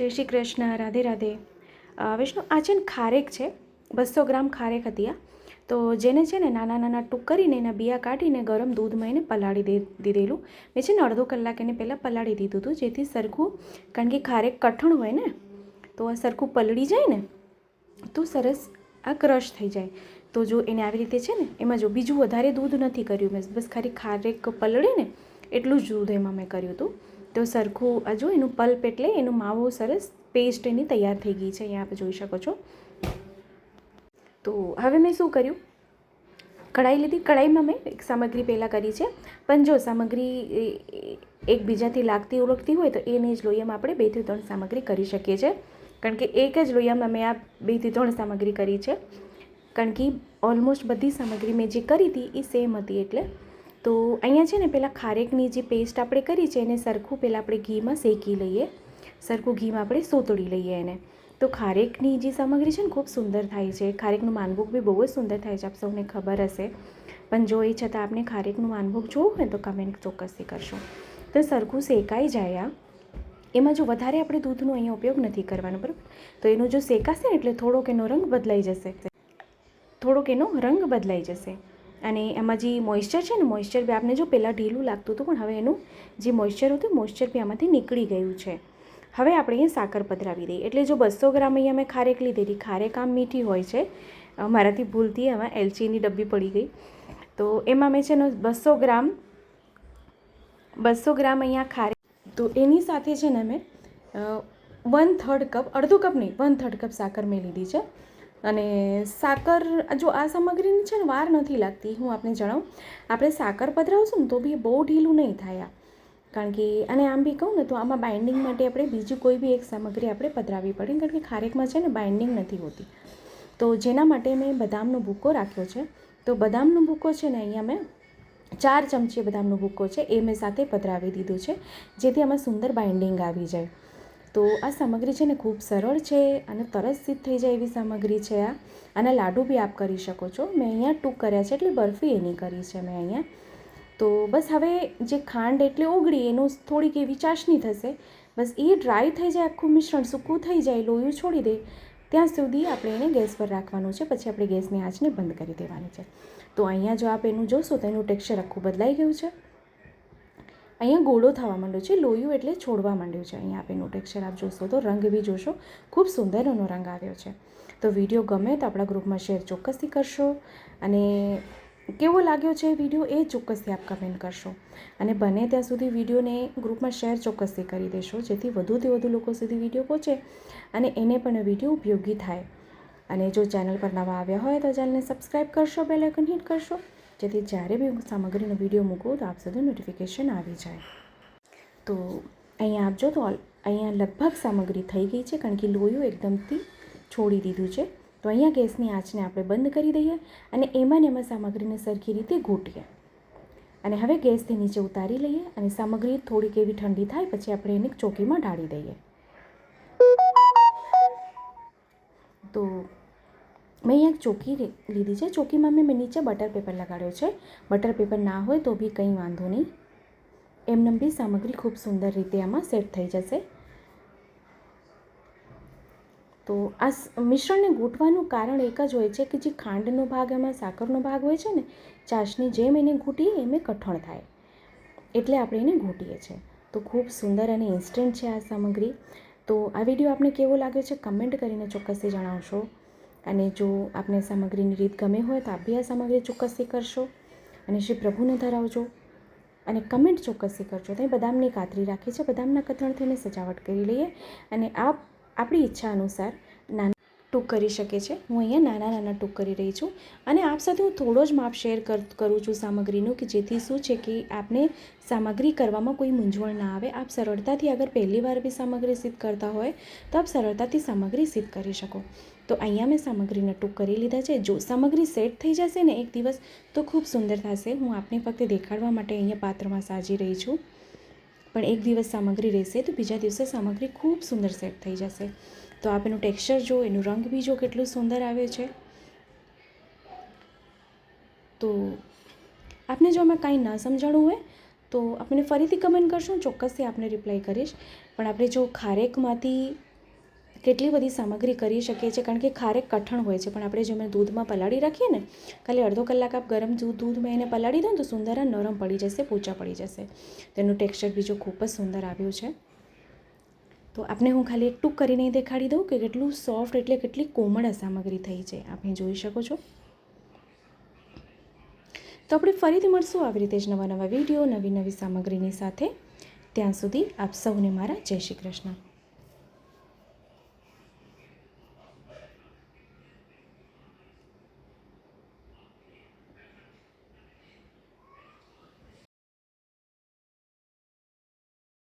જય શ્રી કૃષ્ણ, રાધે રાધે. વિષ્ણુ, આ છે ને ખારેક છે બસો ગ્રામ ખારેક હતી આ. તો જેને છે ને નાના નાના ટૂંક કરીને એના બિયા કાઢીને ગરમ દૂધમાં એને પલાળી દે, દીધેલું. મેં છે ને અડધો કલાક એને પહેલાં પલાળી દીધું હતું, જેથી સરખું, કારણ કે ખારેક કઠણ હોય ને, તો આ સરખું પલળી જાય ને, તો સરસ આ ક્રશ થઈ જાય. તો જો એને આવી રીતે છે ને, એમાં જો બીજું વધારે દૂધ નથી કર્યું મેં બસ ખાલી ખારેક પલળે ને, એટલું જ દૂધ એમાં મેં કર્યું હતું. તો સરખું જો એનું પલ્પ એટલે એનું માવો સરસ પેસ્ટ એની તૈયાર થઈ ગઈ છે, અહીંયા આપ જોઈ શકો છો. તો હવે મેં શું કર્યું? કઢાઈ લીધી. કઢાઈમાં મેં એક સામગ્રી પહેલાં કરી છે. પણ જો સામગ્રી એકબીજાથી લાગતી ઓળખતી હોય તો એને જ લોહીમાં આપણે બેથી ત્રણ સામગ્રી કરી શકીએ છીએ. કારણ કે એક જ લોહીયામાં મેં આ બેથી ત્રણ સામગ્રી કરી છે. કારણ કે ઓલમોસ્ટ બધી સામગ્રી મેં જે કરી હતી એ સેમ હતી એટલે તો અહીંયા છે ને પહેલાં ખારેકની જે પેસ્ટ આપણે કરી છે એને સરખું પહેલાં આપણે ઘીમાં શેકી લઈએ. સરખું ઘીમાં આપણે સોતળી લઈએ એને. તો ખારેકની જે સામગ્રી છે ને ખૂબ સુંદર થાય છે. ખારેકનું માનભોગ બી બહુ જ સુંદર થાય છે. આપ સૌને ખબર હશે. પણ જો એ છતાં આપણે ખારેકનું માનભોગ જોવું હોય તો કમેન્ટ ચોક્કસથી કરશો તો સરખું શેકાઈ જાય આ. એમાં જો વધારે આપણે દૂધનો અહીંયા ઉપયોગ નથી કરવાનો, બરાબર? તો એનો જો શેકાશે ને એટલે થોડોક એનો રંગ બદલાઈ જશે. થોડોક એનો રંગ બદલાઈ જશે. અને એમાં જે મોઇશ્ચર છે ને મોઇશ્ચર બી આપને જો પહેલાં ઢીલું લાગતું હતું, પણ હવે એનું જે મોઇશ્ચર હતું મોઇશ્ચર બી આમાંથી નીકળી ગયું છે. હવે આપણે અહીંયા સાકર પધરાવી દઈએ. એટલે જો બસો ગ્રામ અહીંયા મેં ખારેક લીધેલી ખારેક આમ મીઠી હોય છે. મારાથી ભૂલથી એમાં એલચીની ડબ્બી પડી ગઈ. તો એમાં મેં છે ને બસો ગ્રામ બસો ગ્રામ અહીંયા ખારેક તો એની સાથે છે ને મેં વન થર્ડ કપ અડધો કપ નહીં વન થર્ડ કપ સાકર મેં લીધી છે. અને સાકર, જો આ સામગ્રીની છે ને વાર નથી લાગતી, હું આપને જણાવું. આપણે સાકર પધરાવશું ને તો બી બહુ ઢીલું નહીં થાય આ. કારણ કે, અને આમ બી કહું ને તો આમાં બાઇન્ડિંગ માટે આપણે બીજી કોઈ બી એક સામગ્રી આપણે પધરાવવી પડે, કારણ કે ખારેકમાં છે ને બાઇન્ડિંગ નથી હોતી. તો જેના માટે મેં બદામનો ભૂકો રાખ્યો છે, તો બદામનો ભૂકો છે ને અહીંયા મેં ચાર ચમચી બદામનો ભૂકો છે, એ મેં સાથે પધરાવી દીધું છે, જેથી આમાં સુંદર બાઇન્ડિંગ આવી જાય. તો આ સામગ્રી છે ને ખૂબ સરળ છે અને તરત સિદ્ધ થઈ જાય એવી સામગ્રી છે આ. આના લાડુ બી આપ કરી શકો છો. મેં અહીંયા ટૂંક કર્યા છે એટલે બરફી એની કરી છે મેં અહીંયા. તો બસ હવે જે ખાંડ એટલે ઓગળી, એનું થોડીક એવી ચાસણી થશે. બસ એ ડ્રાય થઈ જાય આખું મિશ્રણ, સૂકું થઈ જાય, લોયું છોડી દે. ત્યાં સુધી આપણે એને ગેસ પર રાખવાનું છે. પછી આપણે ગેસની આંચને બંધ કરી દેવાની છે. તો અહીંયા જો આપ એનું જોશો તો એનું ટેક્સચર આખું બદલાઈ ગયું છે. અહીંયા ગોળો થવા માંડ્યો છે, લોયું એટલે છોડવા માંડ્યું છે. અહીંયા આપણે એનું ટેક્સચર આપ જોશો તો રંગ બી જોશો. ખૂબ સુંદર એનો રંગ આવ્યો છે. તો વીડિયો ગમે તો આપણા ગ્રુપમાં શેર ચોક્કસથી કરશો અને કેવો લાગ્યો છે વીડિયો એ ચોક્કસથી આપ કમેન્ટ કરશો. અને બને ત્યાં સુધી વિડીયોને ગ્રુપમાં શેર ચોક્કસથી કરી દેશો, જેથી વધુથી વધુ લોકો સુધી વીડિયો પહોંચે અને એને પણ વીડિયો ઉપયોગી થાય. અને જો ચેનલ પર નવા આવ્યા હોય તો ચેનલને સબસ્ક્રાઈબ કરશો બેલ આઇકન હિટ કરશો. જેથી જ્યારે બી હું સામગ્રીનો વીડિયો મૂકું તો આપ સુધી નોટિફિકેશન આવી જાય તો અહીંયા આપજો તો અહીંયા લગભગ સામગ્રી થઈ ગઈ છે કારણ કે લોયું એકદમથી છોડી દીધું છે તો અહીંયા ગેસની આંચને આપણે બંધ કરી દઈએ અને એમાં ને એમાં સામગ્રીને સરખી રીતે ઘૂંટીએ અને હવે ગેસથી નીચે ઉતારી લઈએ અને સામગ્રી થોડીક એવી ઠંડી થાય પછી આપણે એને ચોકીમાં ઢાળી દઈએ તો મેં અહીંયા એક ચોકી લીધી છે. ચોકીમાં મેં નીચે બટર પેપર લગાડ્યો છે. બટર પેપર ના હોય તો બી કંઈ વાંધો નહીં. એમને બી સામગ્રી ખૂબ સુંદર રીતે આમાં સેટ થઈ જશે. તો આ મિશ્રણને ગૂંટવાનું કારણ એક જ હોય છે કે જે ખાંડનો ભાગ એમાં સાકરનો ભાગ હોય છે ને ચાસની જેમ એને ઘૂંટીએ એમ કઠણ થાય. એટલે આપણે એને ઘૂંટીએ છીએ તો ખૂબ સુંદર અને ઇન્સ્ટન્ટ છે આ સામગ્રી. તો આ વીડિયો આપને કેવો લાગ્યો છે? કમેન્ટ કરીને ચોક્કસથી જણાવશો. અને જો આપને સામગ્રીની રીત ગમે હોય તો આપ બી આ સામગ્રી ચોક્કસથી કરશો. અને શ્રી પ્રભુને ધરાવજો. અને કમેન્ટ ચોક્કસથી કરજો. તો બદામની કાતરી રાખી છે. બદામના કતરણથી અમે સજાવટ કરી લઈએ. અને આપ, આપણી ઈચ્છા અનુસાર નાના ટૂંક કરી શકે છે. હું અહીંયા નાના નાના ટૂંક કરી રહી છું. અને આપ સાથે હું થોડો જ માપ શેર કર છું સામગ્રીનું કે જેથી શું છે કે આપને સામગ્રી કરવામાં કોઈ મૂંઝવણ ના આવે. આપ સરળતાથી અગર પહેલી વાર બી સામગ્રી સિદ્ધ કરતા હોય, તો આપ સરળતાથી સામગ્રી સિદ્ધ કરી શકો. તો અહીંયા મેં સામગ્રીને ટૂંક કરી લીધા છે. જો સામગ્રી સેટ થઈ જશે ને એક દિવસ, તો ખૂબ સુંદર થશે. હું આપને ફક્ત દેખાડવા માટે અહીંયા પાત્રમાં સાજી રહી છું. પણ એક દિવસ સામગ્રી રહેશે, તો બીજા દિવસે સામગ્રી ખૂબ સુંદર સેટ થઈ જશે. તો આપ એનું ટેક્સચર જો એનું રંગ બી જો કેટલું સુંદર આવે છે. તો આપને જો આમાં કાંઈ ના સમજાણું હોય, તો આપણે ફરીથી કમેન્ટ કરશું, ચોક્કસથી આપને રિપ્લાય કરીશ. પણ આપણે જો ખારેકમાંથી કેટલી બધી સામગ્રી કરી શકીએ છીએ, કારણ કે ખારેક કઠણ હોય છે, પણ આપણે જો મેં દૂધમાં પલાળી રાખીએ ને ખાલી અડધો કલાક આપ ગરમ દૂધ દૂધમાં એને પલાળી દઉં તો સુંદર નરમ પડી જશે, પોચા પડી જશે. તેનું ટેક્સચર બીજું ખૂબ જ સુંદર આવ્યું છે. તો આપને હું ખાલી એક ટૂંક કરીને દેખાડી દઉં કે કેટલું સોફ્ટ એટલે કેટલી કોમળ સામગ્રી થઈ છે. આપણે જોઈ શકો છો. તો આપણે ફરીથી મળશું આવી રીતે જ નવા નવા વીડિયો, નવી નવી સામગ્રીની સાથે. ત્યાં સુધી આપ સૌને મારા જય શ્રી કૃષ્ણ.